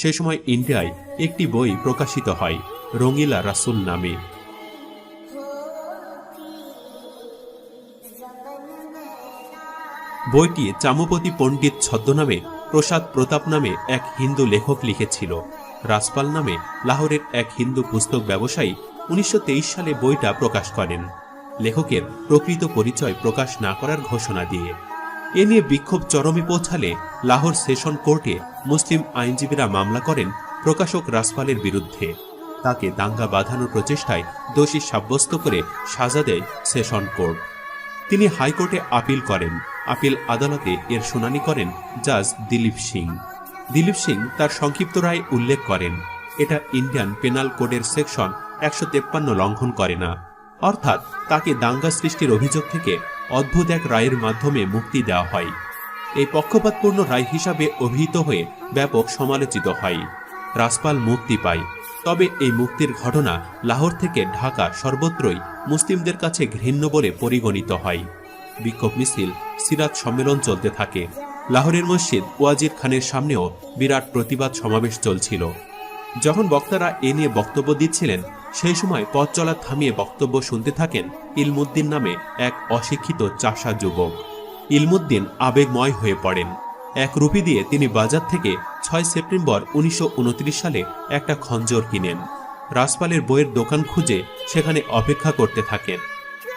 সে সময় ইন্ডিয়ায় একটি বই প্রকাশিত হয়, রঙিলা রাসুল নামে। বইটি চামপতি পণ্ডিত ছদ্মনামে, প্রসাদ প্রতাপ নামে এক হিন্দু লেখক লিখেছিল। রাজপাল নামে লাহোরের এক হিন্দু পুস্তক ব্যবসায়ী উনিশশো তেইশ সালে বইটা প্রকাশ করেন। লেখকের প্রকৃত পরিচয় প্রকাশ না করার ঘোষণা দিয়ে। এ নিয়ে বিক্ষোভ চরমে পৌঁছালে লাহোর সেশন কোর্টে মুসলিম আইনজীবীরা মামলা করেন প্রকাশক রাসপালের বিরুদ্ধে। তাকে দাঙ্গা বাঁধানোর প্রচেষ্টায় দোষী সাব্যস্ত করে সাজা দেয় সেশন কোর্ট। তিনি হাইকোর্টে আপিল করেন। আপিল আদালতে এর শুনানি করেন জাজ দিলীপ সিং। দিলীপ সিং তার সংক্ষিপ্ত রায় উল্লেখ করেন। এটা ইন্ডিয়ান পেনাল কোডের সেকশন একশো লঙ্ঘন করে না। অর্থাৎ তাকে দাঙ্গা সৃষ্টির অভিযোগ থেকে অদ্ভুত এক রায়ের মাধ্যমে মুক্তি দেওয়া হয়। এই পক্ষপাতপূর্ণ রায় হিসাবে অভিহিত হয়ে ব্যাপক সমালোচিত হয়। রাজপাল মুক্তি পায়। তবে এই মুক্তির ঘটনা লাহোর থেকে ঢাকা সর্বত্রই মুসলিমদের কাছে ঘৃণ্য বলে পরিগণিত হয়। বিক্ষোভ মিছিল, সিরাত সম্মেলন চলতে থাকে। লাহোরের মসজিদ ওয়াজির খানের সামনেও বিরাট প্রতিবাদ সমাবেশ চলছিল। যখন বক্তারা এ নিয়ে বক্তব্য দিচ্ছিলেন সেই সময় পথ চলা থামিয়ে বক্তব্য শুনতে থাকেন ইলমুদ্দিন নামে এক অশিক্ষিত চাষা যুবক। ইলমুদ্দিন আবেগময় হয়ে পড়েন। এক রুপি দিয়ে তিনি বাজার থেকে ছয় সেপ্টেম্বর উনিশশো উনত্রিশ সালে একটা খঞ্জর কিনেন। রাজপালের বইয়ের দোকান খুঁজে সেখানে অপেক্ষা করতে থাকেন।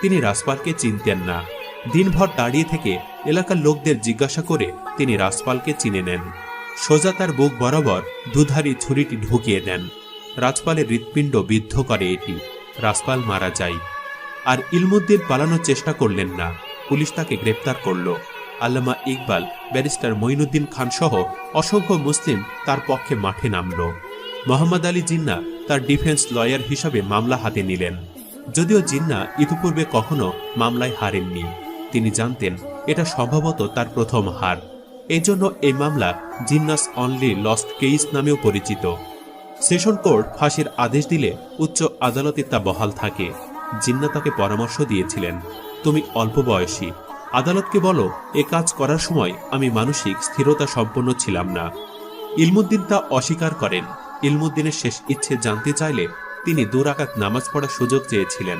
তিনি রাজপালকে চিনতেন না। দিনভর দাঁড়িয়ে থেকে এলাকার লোকদের জিজ্ঞাসা করে তিনি রাজপালকে চিনে নেন। সোজা তার বুক বরাবর দুধারি ছুরিটি ঢুকিয়ে দেন। রাজপালের হৃৎপিণ্ড বিদ্ধ করে এটি। রাজপাল মারা যায়। আর ইলমুদ্দিন পালানোর চেষ্টা করলেন না। পুলিশ তাকে গ্রেপ্তার করল। আল্লামা ইকবাল, ব্যারিস্টার মঈনুদ্দিন খান সহ অসংখ্য মুসলিম তার পক্ষে মাঠে নামল। মোহাম্মদ আলী জিন্না তার ডিফেন্স লয়ার হিসাবে মামলা হাতে নিলেন। যদিও জিন্না ইতিপূর্বে কখনো মামলায় হারেননি। তিনি জানতেন, এটা সম্ভবত তার প্রথম হার। এজন্য এই মামলা জিন্নাস অনলি লস্ট কেইস নামেও পরিচিত। সেশন কোর্ট ফাঁসির আদেশ দিলে উচ্চ আদালতে তা বহাল থাকে। জিন্না তাকে পরামর্শ দিয়েছিলেন, তুমি অল্প বয়সী। আদালতকে বলো, এ কাজ করার সময় আমি মানসিক স্থিরতা সম্পন্ন ছিলাম না। ইলমুদ্দিন তা অস্বীকার করেন। ইলমুদ্দিনের শেষ ইচ্ছে জানতে চাইলে তিনি দুরাকাত নামাজ পড়ার সুযোগ চেয়েছিলেন।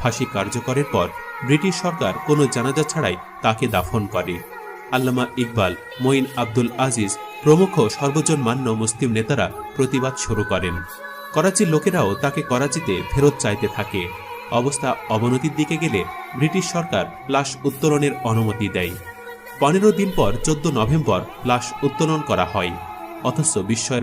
ফাঁসি কার্যকরের পর ব্রিটিশ সরকার কোনো জানাজা ছাড়াই তাকে দাফন করে। আল্লামা ইকবাল, মঈন আব্দুল আজিজ প্রমুখ সর্বজন মান্য মুসলিম নেতারা প্রতিবাদ শুরু করেন। করাচির লোকেরাও তাকে করাচিতে ফেরত চাইতে থাকে। অবস্থা অবনতির দিকে গেলে ব্রিটিশ সরকার লাশ উত্তোলনের অনুমতি দেয়। পনেরো দিন পর চোদ্দ নভেম্বর লাশ উত্তোলন করা হয়। অথচ বিস্ময়ের